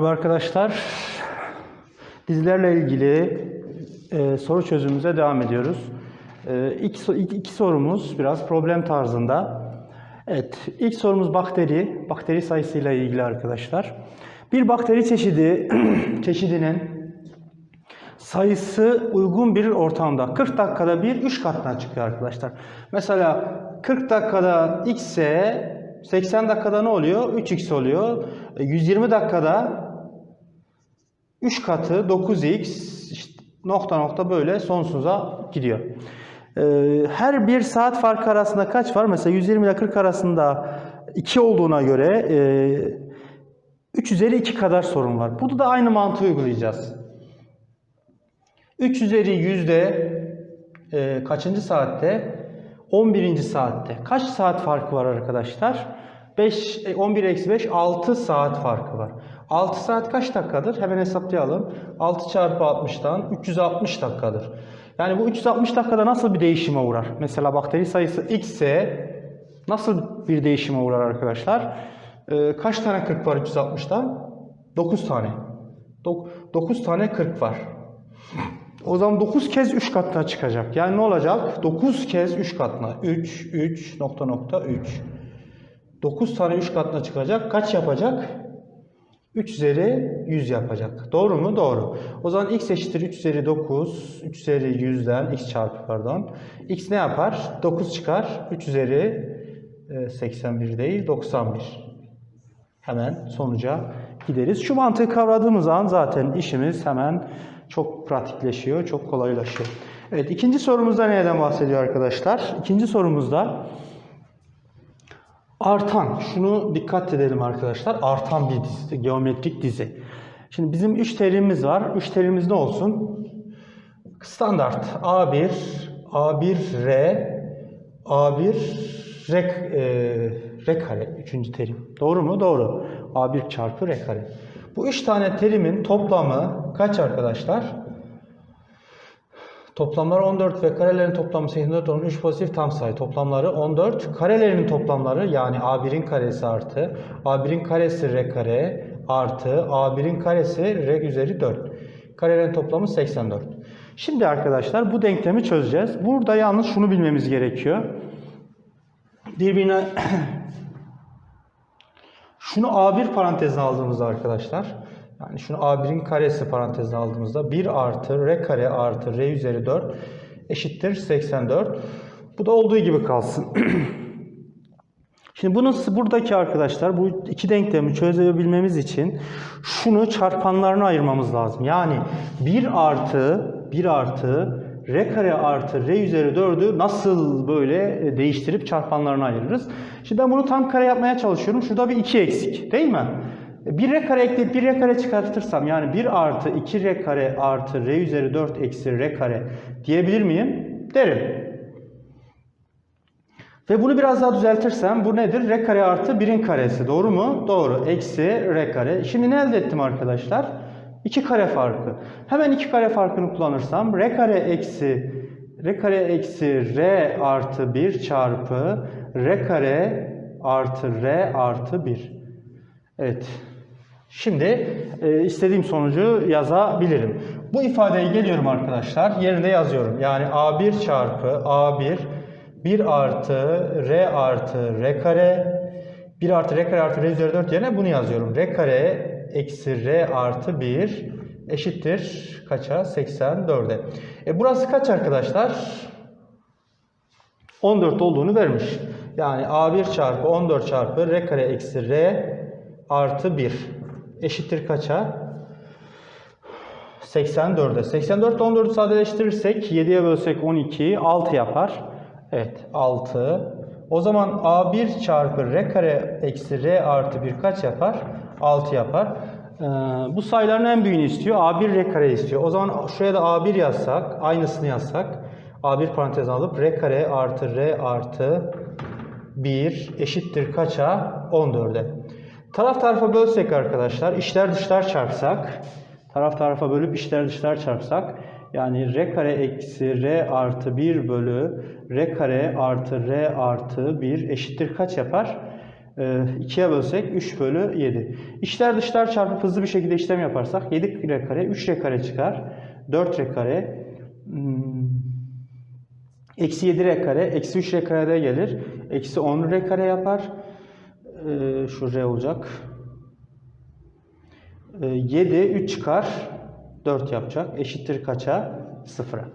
Merhaba arkadaşlar. Dizilerle ilgili e, soru çözümümüze devam ediyoruz. E, ilk, ilk iki sorumuz biraz problem tarzında. Evet, ilk sorumuz bakteri, bakteri sayısıyla ilgili arkadaşlar. Bir bakteri çeşidi çeşidinin sayısı uygun bir ortamda 40 dakikada bir 3 katına çıkıyor arkadaşlar. Mesela 40 dakikada x ise 80 dakikada ne oluyor? 3x oluyor. E, 120 dakikada 3 katı 9x işte nokta nokta böyle sonsuza gidiyor. Ee, her bir saat farkı arasında kaç var? Mesela 120 ile 40 arasında 2 olduğuna göre e, 3 üzeri 2 kadar sorun var. Burada da aynı mantığı uygulayacağız. 3 üzeri yüzde e, kaçıncı saatte? 11. saatte. Kaç saat farkı var arkadaşlar? 5, e, 11 eksi 5, 6 saat farkı var. 6 saat kaç dakikadır? Hemen hesaplayalım. 6 çarpı 60'tan 360 dakikadır. Yani bu 360 dakikada nasıl bir değişime uğrar? Mesela bakteri sayısı x ise nasıl bir değişime uğrar arkadaşlar? E, kaç tane 40 var 360'da? 9 tane. 9 tane 40 var. O zaman 9 kez 3 katına çıkacak. Yani ne olacak? 9 kez 3 katına. 3, 3, nokta nokta 3. 9 tane 3 katına çıkacak. Kaç yapacak? 3 üzeri 100 yapacak. Doğru mu? Doğru. O zaman x eşittir 3 üzeri 9. 3 üzeri 100'den x çarpı pardon. x ne yapar? 9 çıkar. 3 üzeri e, 81 değil 91. Hemen sonuca gideriz. Şu mantığı kavradığımız an zaten işimiz hemen çok pratikleşiyor, çok kolaylaşıyor. Evet, ikinci sorumuzda neyden bahsediyor arkadaşlar? İkinci sorumuzda artan, şunu dikkat edelim arkadaşlar, artan bir dizi, geometrik dizi. Şimdi bizim 3 terimimiz var. 3 terimiz ne olsun? Standart A1, A1R, A1 R, e, R kare. Üçüncü terim. Doğru mu? Doğru. A1 çarpı R kare. Bu üç tane terimin toplamı kaç arkadaşlar? Toplamları 14 ve karelerin toplamı 84 olan 3 pozitif tam sayı. Toplamları 14. Karelerinin toplamları yani A1'in karesi artı A1'in karesi R kare artı A1'in karesi R üzeri 4. Karelerin toplamı 84. Şimdi arkadaşlar bu denklemi çözeceğiz. Burada yalnız şunu bilmemiz gerekiyor. Birbirine şunu A1 parantezine aldığımızda arkadaşlar yani şunu A1'in karesi parantezine aldığımızda 1 artı R kare artı R üzeri 4 eşittir 84. Bu da olduğu gibi kalsın. Şimdi bunu buradaki arkadaşlar bu iki denklemi çözebilmemiz için şunu çarpanlarına ayırmamız lazım. Yani 1 artı 1 artı R kare artı R üzeri 4'ü nasıl böyle değiştirip çarpanlarına ayırırız? Şimdi ben bunu tam kare yapmaya çalışıyorum. Şurada bir 2 eksik değil mi? 1 R kare ekleyip 1 R kare çıkartırsam yani 1 artı 2 R kare artı R üzeri 4 eksi R kare diyebilir miyim? Derim. Ve bunu biraz daha düzeltirsem bu nedir? R kare artı 1'in karesi. Doğru mu? Doğru. Eksi R kare. Şimdi ne elde ettim arkadaşlar? 2 kare farkı. Hemen 2 kare farkını kullanırsam R kare eksi R kare eksi R artı 1 çarpı R kare artı R artı 1. Evet. Şimdi e, istediğim sonucu yazabilirim. Bu ifadeyi geliyorum arkadaşlar. Yerine yazıyorum. Yani A1 çarpı A1 1 artı R artı R kare 1 artı R kare artı R üzeri 4 yerine bunu yazıyorum. R kare eksi R artı 1 eşittir kaça? 84'e. E burası kaç arkadaşlar? 14 olduğunu vermiş. Yani A1 çarpı 14 çarpı R kare eksi R artı 1 eşittir kaça? 84'e. 84 ile 14'ü sadeleştirirsek 7'ye bölsek 12 6 yapar. Evet 6. O zaman A1 çarpı R kare eksi R artı 1 kaç yapar? 6 yapar. Ee, bu sayıların en büyüğünü istiyor. A1 R kare istiyor. O zaman şuraya da A1 yazsak, aynısını yazsak. A1 parantez alıp R kare artı R artı 1 eşittir kaça? 14'e. Taraf tarafa bölsek arkadaşlar, içler dışlar çarpsak, taraf tarafa bölüp içler dışlar çarpsak, yani R kare eksi R artı 1 bölü R kare artı R artı 1 eşittir kaç yapar? e, 2'ye bölsek 3 bölü 7. İçler dışlar çarpıp hızlı bir şekilde işlem yaparsak 7 r kare 3 r kare çıkar. 4 r kare hmm, eksi 7 r kare eksi 3 r kare de gelir. Eksi 10 r kare yapar. E, şu r olacak. E, 7 3 çıkar. 4 yapacak. Eşittir kaça? 0'a.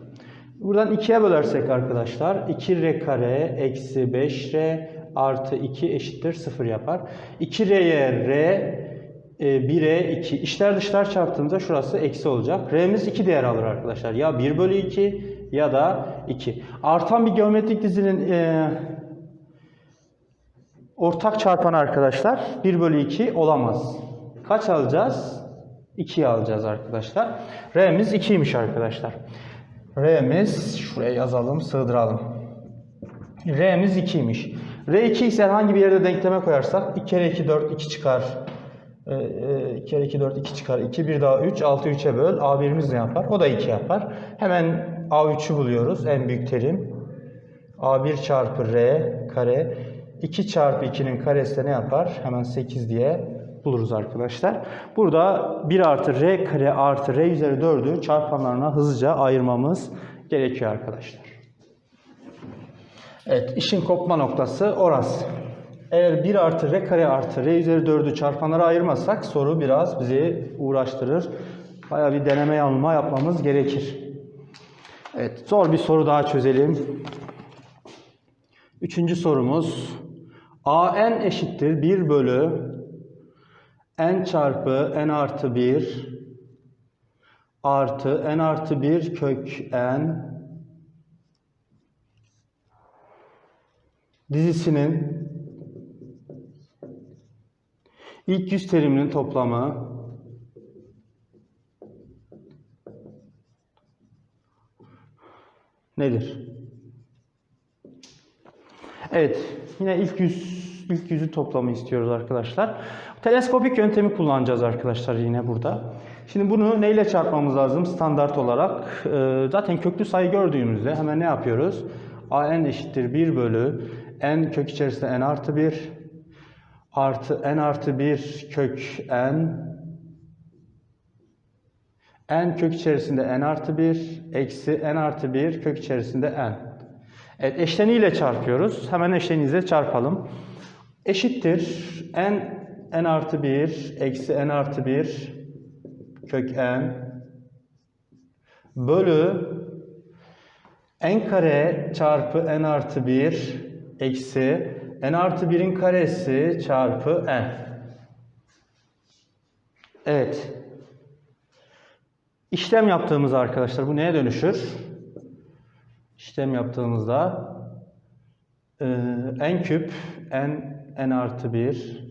Buradan 2'ye bölersek arkadaşlar 2r kare eksi 5r artı 2 eşittir 0 yapar. 2r'ye r, e, 1'e 2. İçler dışlar çarptığımızda şurası eksi olacak. R'miz 2 değer alır arkadaşlar. Ya 1 bölü 2 ya da 2. Artan bir geometrik dizinin e, ortak çarpanı arkadaşlar 1 bölü 2 olamaz. Kaç alacağız? 2'yi alacağız arkadaşlar. R'miz 2'ymiş arkadaşlar. R'miz şuraya yazalım, sığdıralım. R'miz 2'ymiş. R2 ise herhangi bir yerde denkleme koyarsak 2 kere 2 4 2 çıkar. 2 kere 2 4 2 çıkar. 2 1 daha 3 6 3'e böl. A1'imiz ne yapar? O da 2 yapar. Hemen A3'ü buluyoruz. En büyük terim. A1 çarpı R kare 2 çarpı 2'nin karesi de ne yapar? Hemen 8 diye buluruz arkadaşlar. Burada 1 artı R kare artı R üzeri 4'ü çarpanlarına hızlıca ayırmamız gerekiyor arkadaşlar. Evet, işin kopma noktası orası. Eğer 1 artı R kare artı R üzeri 4'ü çarpanlara ayırmazsak soru biraz bizi uğraştırır. Bayağı bir deneme yanılma yapmamız gerekir. Evet, zor bir soru daha çözelim. Üçüncü sorumuz. AN eşittir 1 bölü n çarpı n artı 1 artı n artı 1 kök n dizisinin ilk yüz teriminin toplamı nedir? Evet, yine ilk yüz ilk yüzü toplamı istiyoruz arkadaşlar. Teleskopik yöntemi kullanacağız arkadaşlar yine burada. Şimdi bunu neyle çarpmamız lazım standart olarak? Ee, zaten köklü sayı gördüğümüzde hemen ne yapıyoruz? a n eşittir 1 bölü n kök içerisinde n artı 1 artı n artı 1 kök n n kök içerisinde n artı 1 eksi n artı 1 kök içerisinde n. Evet eşleniyle çarpıyoruz. Hemen eşleniyle çarpalım. Eşittir n n artı 1 eksi n artı 1 kök n bölü n kare çarpı n artı 1 eksi n artı 1'in karesi çarpı n. Evet. İşlem yaptığımız arkadaşlar bu neye dönüşür? İşlem yaptığımızda e, n küp n n artı 1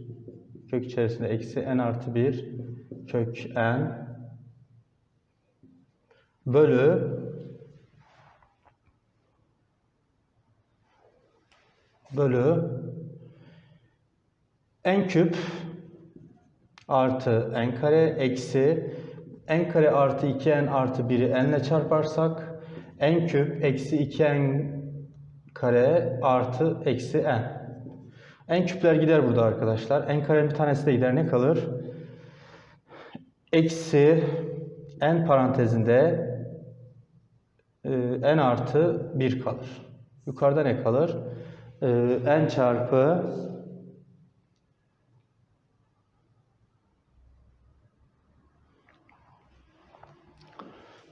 kök içerisinde eksi n artı 1 kök n bölü bölü n küp artı n kare eksi n kare artı 2n artı 1'i n ile çarparsak n küp eksi 2n kare artı eksi n. n küpler gider burada arkadaşlar. n karenin bir tanesi de gider. Ne kalır? Eksi n parantezinde e, n artı 1 kalır. Yukarıda ne kalır? E, n çarpı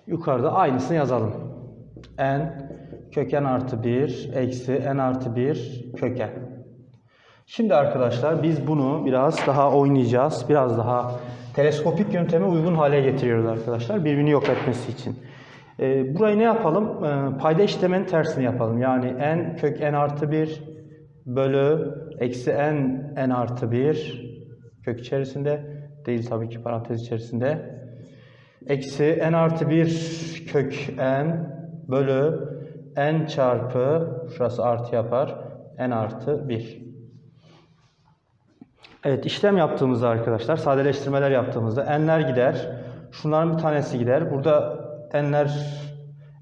Yukarıda aynısını yazalım. N köken artı 1 eksi n artı 1 köken. Şimdi arkadaşlar biz bunu biraz daha oynayacağız. Biraz daha teleskopik yönteme uygun hale getiriyoruz arkadaşlar. Birbirini yok etmesi için. Ee, burayı ne yapalım? Ee, payda işlemenin tersini yapalım. Yani n kök n artı 1 bölü eksi n n artı 1 kök içerisinde değil tabii ki parantez içerisinde eksi n artı 1 kök n bölü n çarpı şurası artı yapar n artı 1. Evet işlem yaptığımızda arkadaşlar sadeleştirmeler yaptığımızda n'ler gider. Şunların bir tanesi gider. Burada n'ler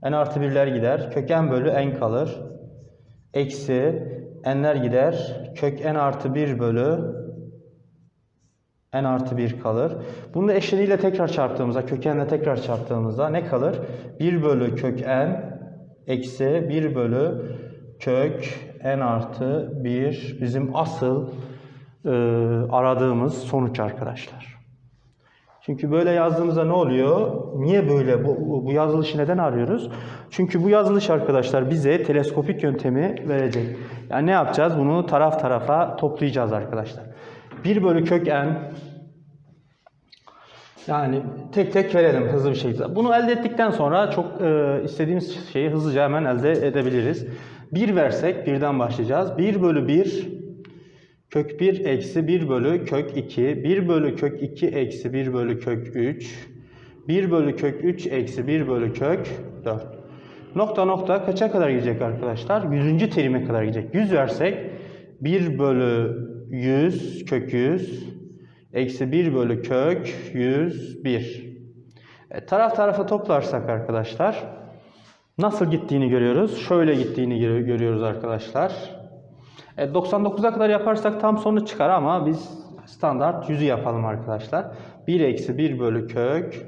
n artı 1'ler gider. Kök n bölü n kalır. eksi n'ler gider. Kök n artı 1 bölü n artı 1 kalır. Bunu da eşleniyle tekrar çarptığımızda, kökenle tekrar çarptığımızda ne kalır? 1 bölü kök n eksi 1 bölü kök n artı 1 bizim asıl e, aradığımız sonuç arkadaşlar. Çünkü böyle yazdığımızda ne oluyor? Niye böyle? Bu, bu yazılışı neden arıyoruz? Çünkü bu yazılış arkadaşlar bize teleskopik yöntemi verecek. Yani ne yapacağız? Bunu taraf tarafa toplayacağız arkadaşlar. 1 bölü kök n yani tek tek verelim hızlı bir şekilde. Bunu elde ettikten sonra çok e, istediğimiz şeyi hızlıca hemen elde edebiliriz. 1 versek birden başlayacağız. 1 bölü 1 kök 1 eksi 1 bölü kök 2. 1 bölü kök 2 eksi 1 bölü kök 3. 1 bölü kök 3 eksi 1 bölü kök 4. Nokta nokta kaça kadar gidecek arkadaşlar? 100. terime kadar gidecek. 100 versek 1 bölü 100 kök 100 eksi 1 bölü kök 101. E, taraf tarafa toplarsak arkadaşlar nasıl gittiğini görüyoruz. Şöyle gittiğini gö- görüyoruz arkadaşlar. E, 99'a kadar yaparsak tam sonuç çıkar ama biz standart 100'ü yapalım arkadaşlar. 1 eksi 1 bölü kök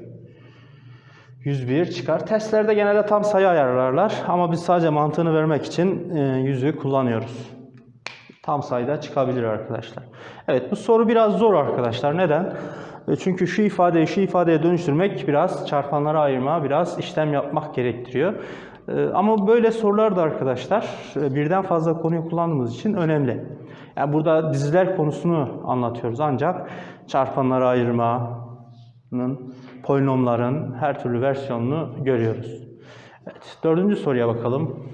101 çıkar. Testlerde genelde tam sayı ayarlarlar ama biz sadece mantığını vermek için e, 100'ü kullanıyoruz. Tam sayıda çıkabilir arkadaşlar. Evet bu soru biraz zor arkadaşlar. Neden? E, Çünkü şu ifadeyi şu ifadeye dönüştürmek biraz çarpanlara ayırma, biraz işlem yapmak gerektiriyor. E, Ama böyle sorular da arkadaşlar e, birden fazla konuyu kullandığımız için önemli. Yani burada diziler konusunu anlatıyoruz ancak çarpanlara ayırmanın, polinomların her türlü versiyonunu görüyoruz. Evet, dördüncü soruya bakalım.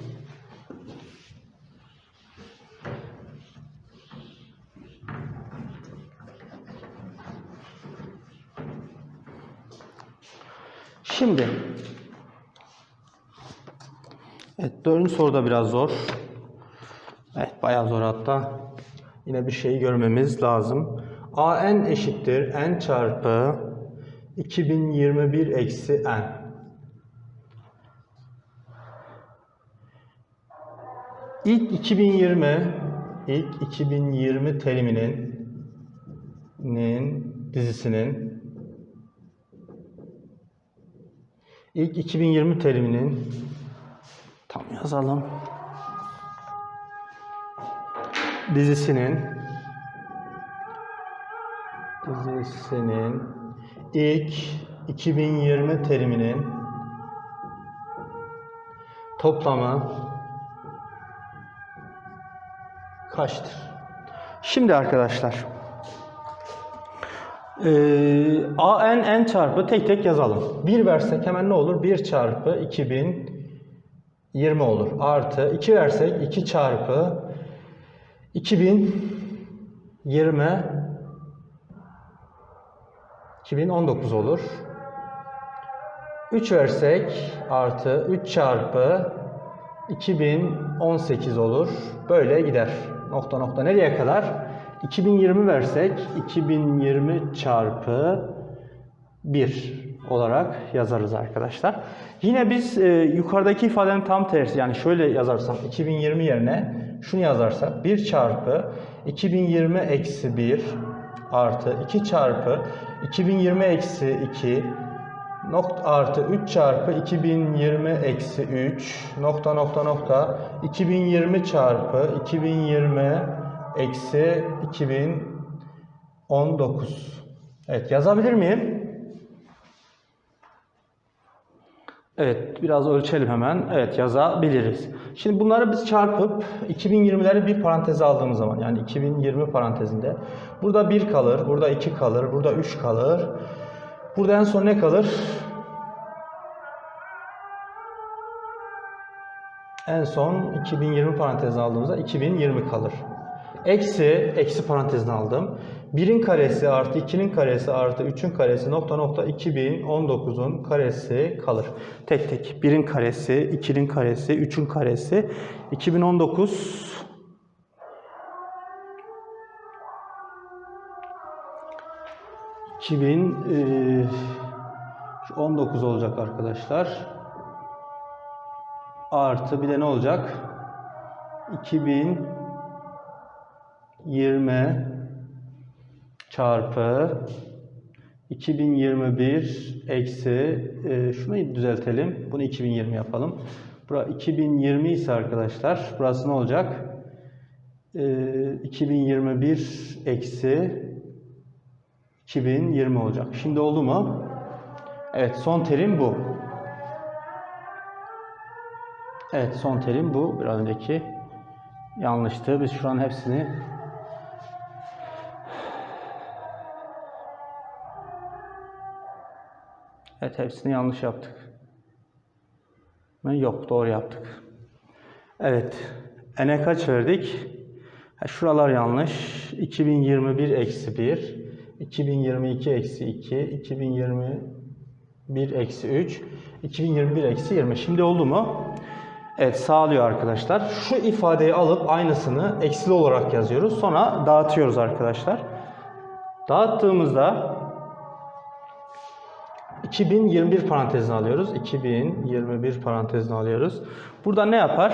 Şimdi Evet dördüncü soru da biraz zor. Evet bayağı zor hatta. Yine bir şeyi görmemiz lazım. AN eşittir n çarpı 2021 eksi n. İlk 2020 ilk 2020 teriminin nin dizisinin ilk 2020 teriminin tam yazalım dizisinin dizisinin ilk 2020 teriminin toplamı kaçtır? Şimdi arkadaşlar ee, a n n çarpı tek tek yazalım. 1 versek hemen ne olur? 1 çarpı 2020 olur. Artı 2 versek 2 çarpı 2020 2019 olur. 3 versek artı 3 çarpı 2018 olur. Böyle gider. Nokta nokta nereye kadar? 2020 versek 2020 çarpı 1 olarak yazarız arkadaşlar. Yine biz e, yukarıdaki ifadenin tam tersi yani şöyle yazarsak 2020 yerine şunu yazarsak 1 çarpı 2020 eksi 1 artı 2 çarpı 2020 eksi 2 nokta artı 3 çarpı 2020 eksi 3 nokta nokta nokta 2020 çarpı 2020 eksi 2019. Evet yazabilir miyim? Evet biraz ölçelim hemen. Evet yazabiliriz. Şimdi bunları biz çarpıp 2020'leri bir paranteze aldığımız zaman yani 2020 parantezinde burada 1 kalır, burada 2 kalır, burada 3 kalır. Burada en son ne kalır? En son 2020 parantezine aldığımızda 2020 kalır. Eksi, eksi parantezine aldım. 1'in karesi artı 2'nin karesi artı 3'ün karesi nokta nokta 2019'un karesi kalır. Tek tek 1'in karesi, 2'nin karesi, 3'ün karesi 2019 2019 olacak arkadaşlar. Artı bir de ne olacak? 2020 çarpı 2021 eksi e, şunu düzeltelim. Bunu 2020 yapalım. Bura 2020 ise arkadaşlar burası ne olacak? E, 2021 eksi 2020 olacak. Şimdi oldu mu? Evet son terim bu. Evet son terim bu. Bir önceki yanlıştı. Biz şu an hepsini Evet hepsini yanlış yaptık. Yok doğru yaptık. Evet. N'e kaç verdik? Şuralar yanlış. 2021 eksi 1. 2022 eksi 2. 2021 eksi 3. 2021 eksi 20. Şimdi oldu mu? Evet sağlıyor arkadaşlar. Şu ifadeyi alıp aynısını eksili olarak yazıyoruz. Sonra dağıtıyoruz arkadaşlar. Dağıttığımızda 2021 parantezine alıyoruz. 2021 parantezine alıyoruz. Burada ne yapar?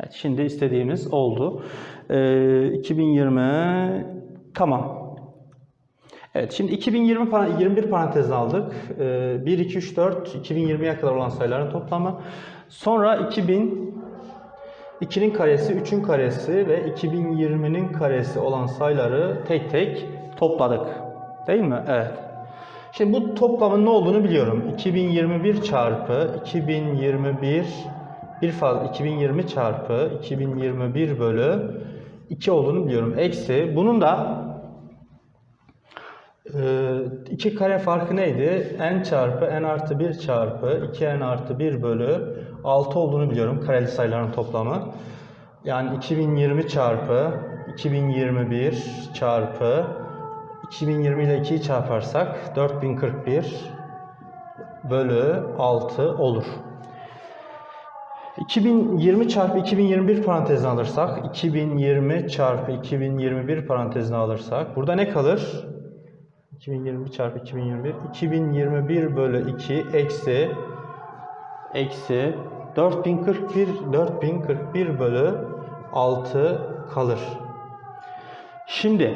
Evet, şimdi istediğimiz oldu. Ee, 2020 tamam. Evet şimdi 2020 para- 21 parantezine aldık. Ee, 1, 2, 3, 4 2020'ye kadar olan sayıların toplamı. Sonra 2000 2'nin karesi, 3'ün karesi ve 2020'nin karesi olan sayıları tek tek topladık. Değil mi? Evet. Şimdi bu toplamın ne olduğunu biliyorum. 2021 çarpı 2021 bir fazla 2020 çarpı 2021 bölü 2 olduğunu biliyorum. Eksi bunun da e, iki kare farkı neydi? n çarpı n artı 1 çarpı 2n artı 1 bölü 6 olduğunu biliyorum. Kareli sayıların toplamı. Yani 2020 çarpı 2021 çarpı 2020 ile 2'yi çarparsak 4041 bölü 6 olur. 2020 çarpı 2021 parantezine alırsak 2020 çarpı 2021 parantezine alırsak burada ne kalır? 2020 çarpı 2021 2021 bölü 2 eksi eksi 4041 4041 bölü 6 kalır. Şimdi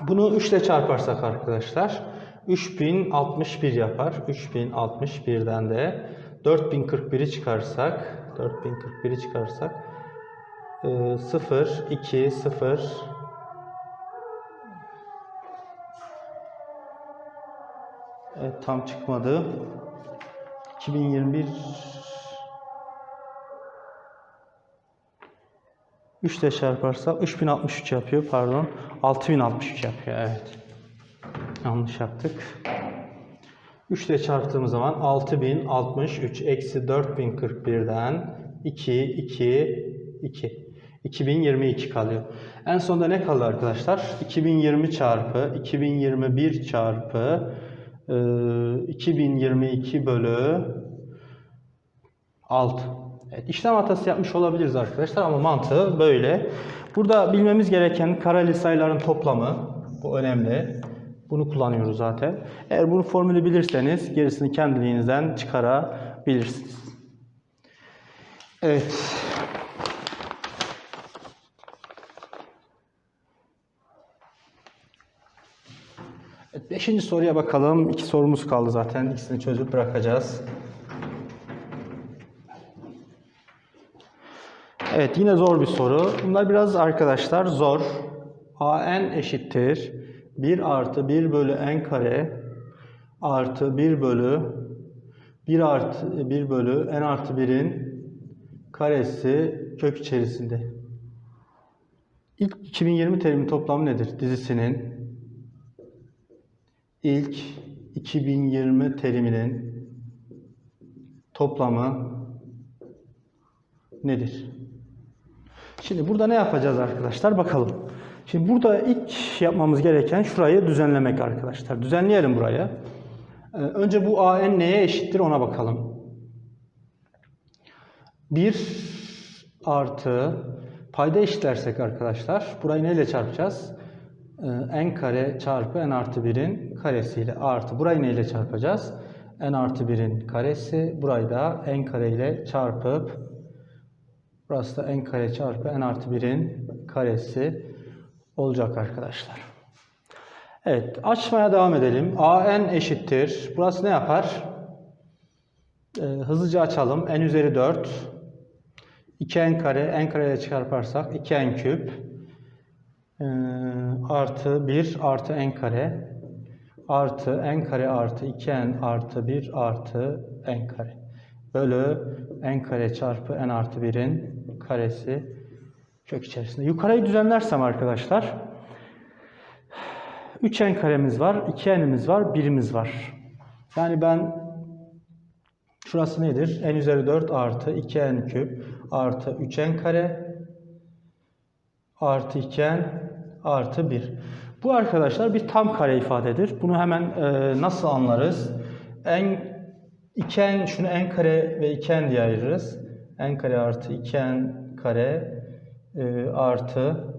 bunu 3 ile çarparsak arkadaşlar 3061 yapar. 3061'den de 4041'i çıkarsak 4041'i çıkarsak 0 2 0 Evet tam çıkmadı. 2021 3 ile çarparsak 3063 yapıyor pardon. 6063 yapıyor evet. Yanlış yaptık. 3 ile çarptığımız zaman 6063 eksi 4041'den 2 2 2 2022 kalıyor. En sonunda ne kaldı arkadaşlar? 2020 çarpı 2021 çarpı e, 2022 bölü 6. Evet, işlem hatası yapmış olabiliriz arkadaşlar ama mantığı böyle. Burada bilmemiz gereken kareli sayıların toplamı. Bu önemli. Bunu kullanıyoruz zaten. Eğer bunu formülü bilirseniz gerisini kendiliğinizden çıkarabilirsiniz. Evet. Evet, beşinci soruya bakalım. İki sorumuz kaldı zaten. İkisini çözüp bırakacağız. Evet yine zor bir soru. Bunlar biraz arkadaşlar zor. an eşittir 1 artı 1 bölü n kare artı 1 bölü 1 artı 1 bölü n artı 1'in karesi kök içerisinde. İlk 2020 terimin toplamı nedir? Dizisinin ilk 2020 teriminin toplamı nedir? Şimdi burada ne yapacağız arkadaşlar? Bakalım. Şimdi burada ilk yapmamız gereken şurayı düzenlemek arkadaşlar. Düzenleyelim burayı. Ee, önce bu AN neye eşittir ona bakalım. 1 artı payda eşitlersek arkadaşlar burayı neyle çarpacağız? Ee, n kare çarpı n artı 1'in karesiyle artı burayı neyle çarpacağız? n artı 1'in karesi burayı da n kare ile çarpıp Burası da n kare çarpı n artı 1'in karesi olacak arkadaşlar. Evet açmaya devam edelim. an eşittir. Burası ne yapar? Ee, hızlıca açalım. n üzeri 4. 2n kare, n kareyle çarparsak 2n küp ee, artı 1 artı n kare artı n kare artı 2n artı 1 artı n kare bölü n kare çarpı n artı 1'in karesi kök içerisinde. Yukarıyı düzenlersem arkadaşlar 3n karemiz var, 2n'imiz var, 1'imiz var. Yani ben şurası nedir? n üzeri 4 artı 2n küp artı 3n kare artı 2n artı 1. Bu arkadaşlar bir tam kare ifadedir. Bunu hemen e, nasıl anlarız? n 2n şunu n kare ve 2n diye ayırırız. n kare artı 2n kare e, artı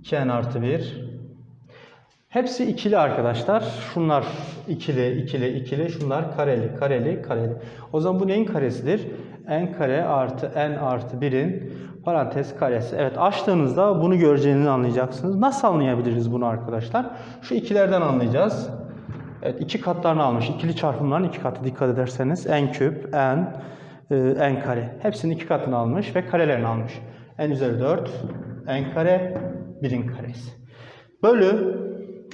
2n artı 1. Hepsi ikili arkadaşlar. Şunlar ikili, ikili, ikili. Şunlar kareli, kareli, kareli. O zaman bu neyin karesidir? n kare artı n artı 1'in parantez karesi. Evet açtığınızda bunu göreceğinizi anlayacaksınız. Nasıl anlayabiliriz bunu arkadaşlar? Şu ikilerden anlayacağız. Evet iki katlarını almış. İkili çarpımların iki katı dikkat ederseniz. n küp, n, e, n kare. Hepsinin iki katını almış ve karelerini almış. n üzeri 4, n kare, 1'in karesi. Bölü,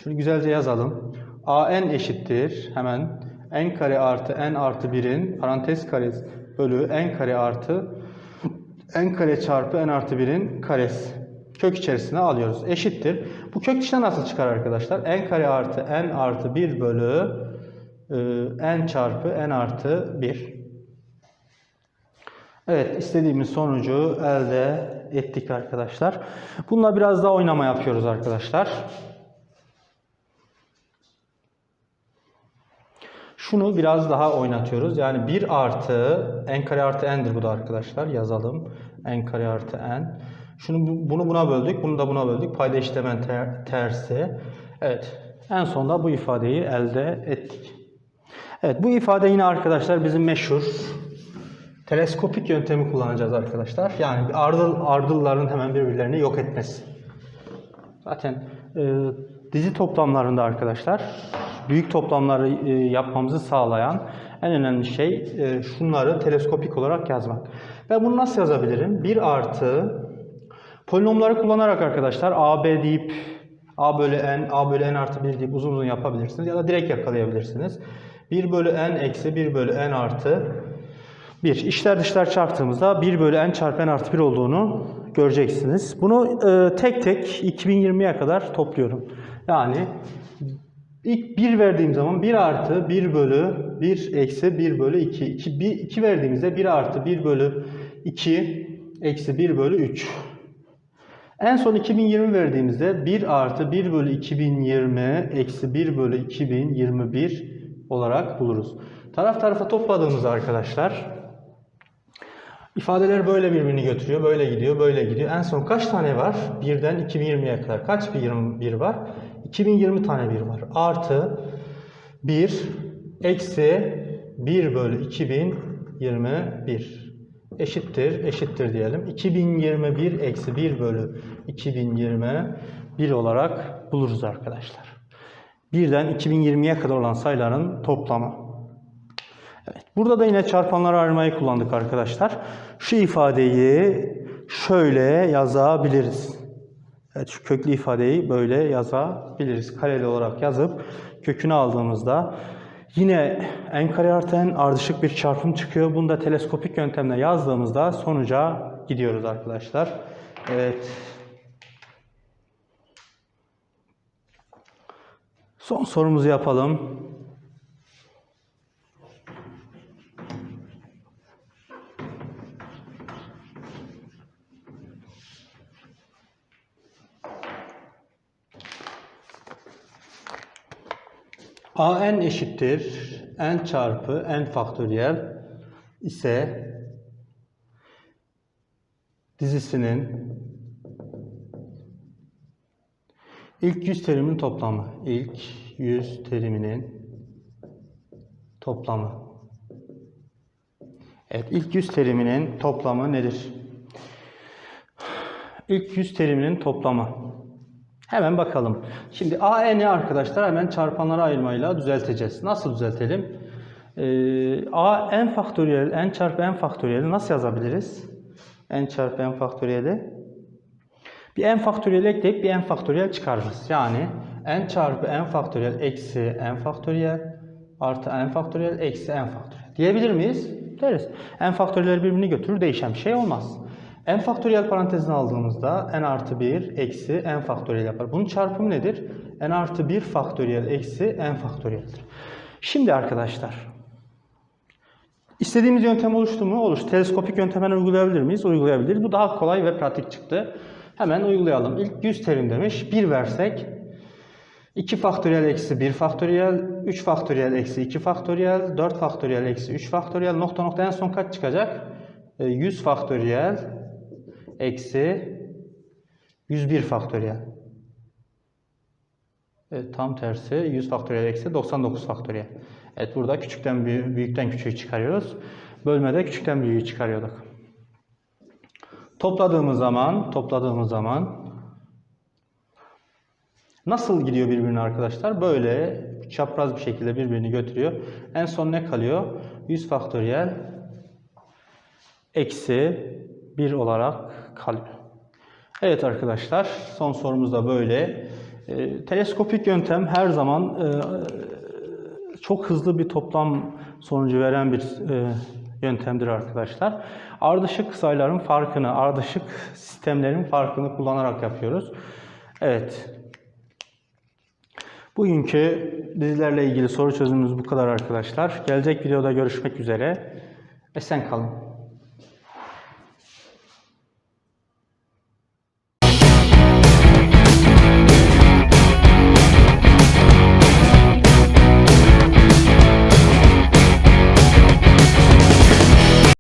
şunu güzelce yazalım. an eşittir. Hemen n kare artı n artı 1'in parantez karesi bölü n kare artı n kare çarpı n artı 1'in karesi kök içerisine alıyoruz. Eşittir. Bu kök dışına nasıl çıkar arkadaşlar? n kare artı n artı 1 bölü e, n çarpı n artı 1. Evet istediğimiz sonucu elde ettik arkadaşlar. Bununla biraz daha oynama yapıyoruz arkadaşlar. Şunu biraz daha oynatıyoruz. Yani 1 artı n kare artı n'dir bu da arkadaşlar. Yazalım. n kare artı n. Şunu bunu buna böldük, bunu da buna böldük. Payda işlemen ter, tersi. Evet. En sonunda bu ifadeyi elde ettik. Evet bu ifade yine arkadaşlar bizim meşhur teleskopik yöntemi kullanacağız arkadaşlar. Yani ardıl ardılların hemen birbirlerini yok etmesi. Zaten e, dizi toplamlarında arkadaşlar büyük toplamları e, yapmamızı sağlayan en önemli şey e, şunları teleskopik olarak yazmak. Ve bunu nasıl yazabilirim? 1 artı Polinomları kullanarak arkadaşlar a, b deyip a bölü n, a bölü n artı 1 deyip uzun uzun yapabilirsiniz ya da direkt yakalayabilirsiniz. 1 bölü n eksi 1 bölü n artı 1. İşler dışlar çarptığımızda 1 bölü n çarpı n artı 1 olduğunu göreceksiniz. Bunu e, tek tek 2020'ye kadar topluyorum. Yani ilk 1 verdiğim zaman 1 artı 1 bölü 1 eksi 1 bölü 2. 2, 1, 2 verdiğimizde 1 artı 1 bölü 2 eksi 1 bölü 3. En son 2020 verdiğimizde 1 artı 1 bölü 2020 eksi 1 bölü 2021 olarak buluruz. Taraf tarafa topladığımızda arkadaşlar ifadeler böyle birbirini götürüyor, böyle gidiyor, böyle gidiyor. En son kaç tane var? 1'den 2020'ye kadar kaç bir 21 var? 2020 tane 1 var. Artı 1 eksi 1 bölü 2021 eşittir, eşittir diyelim. 2021 eksi 1 bölü 2021 olarak buluruz arkadaşlar. Birden 2020'ye kadar olan sayıların toplamı. Evet, burada da yine çarpanları ayırmayı kullandık arkadaşlar. Şu ifadeyi şöyle yazabiliriz. Evet, şu köklü ifadeyi böyle yazabiliriz. Kareli olarak yazıp kökünü aldığımızda Yine n kare artı n ardışık bir çarpım çıkıyor. Bunu da teleskopik yöntemle yazdığımızda sonuca gidiyoruz arkadaşlar. Evet. Son sorumuzu yapalım. An eşittir n çarpı n faktöriyel ise dizisinin ilk yüz terimin toplamı. ilk yüz teriminin toplamı Evet, ilk yüz teriminin toplamı nedir? İlk yüz teriminin toplamı. Hemen bakalım. Şimdi AN'i arkadaşlar hemen çarpanlara ayırmayla düzelteceğiz. Nasıl düzeltelim? Ee, A n faktöriyel, n çarpı n faktöriyeli nasıl yazabiliriz? n çarpı n faktöriyeli. Bir n faktöriyel ekleyip bir n faktöriyel çıkarırız. Yani n çarpı n faktöriyel eksi n faktöriyel artı n faktöriyel eksi n faktöriyel. Diyebilir miyiz? Deriz. n faktöriyel birbirini götürür değişen bir şey olmaz. N faktöriyel parantezine aldığımızda n artı 1 eksi n faktöriyel yapar. Bunun çarpımı nedir? n artı 1 faktöriyel eksi n faktöriyeldir. Şimdi arkadaşlar İstediğimiz yöntem oluştu mu? Oluştu. Teleskopik yöntemden uygulayabilir miyiz? Uygulayabiliriz. Bu daha kolay ve pratik çıktı. Hemen uygulayalım. İlk 100 terim demiş. 1 versek 2 faktöriyel eksi 1 faktöriyel, 3 faktöriyel eksi 2 faktöriyel, 4 faktöriyel eksi 3 faktöriyel, nokta nokta en son kaç çıkacak? E, 100 faktöriyel eksi 101 faktöriyel. Evet, tam tersi 100 faktöriyel eksi 99 faktöriyel. Evet burada küçükten büyük, büyükten küçüğü çıkarıyoruz. Bölmede küçükten büyüğü çıkarıyorduk. Topladığımız zaman, topladığımız zaman nasıl gidiyor birbirine arkadaşlar? Böyle çapraz bir şekilde birbirini götürüyor. En son ne kalıyor? 100 faktöriyel eksi 1 olarak kalıyor. Evet arkadaşlar son sorumuz da böyle. E, teleskopik yöntem her zaman e, çok hızlı bir toplam sonucu veren bir e, yöntemdir arkadaşlar. Ardışık sayıların farkını, ardışık sistemlerin farkını kullanarak yapıyoruz. Evet. Bugünkü dizilerle ilgili soru çözümümüz bu kadar arkadaşlar. Gelecek videoda görüşmek üzere. Esen kalın.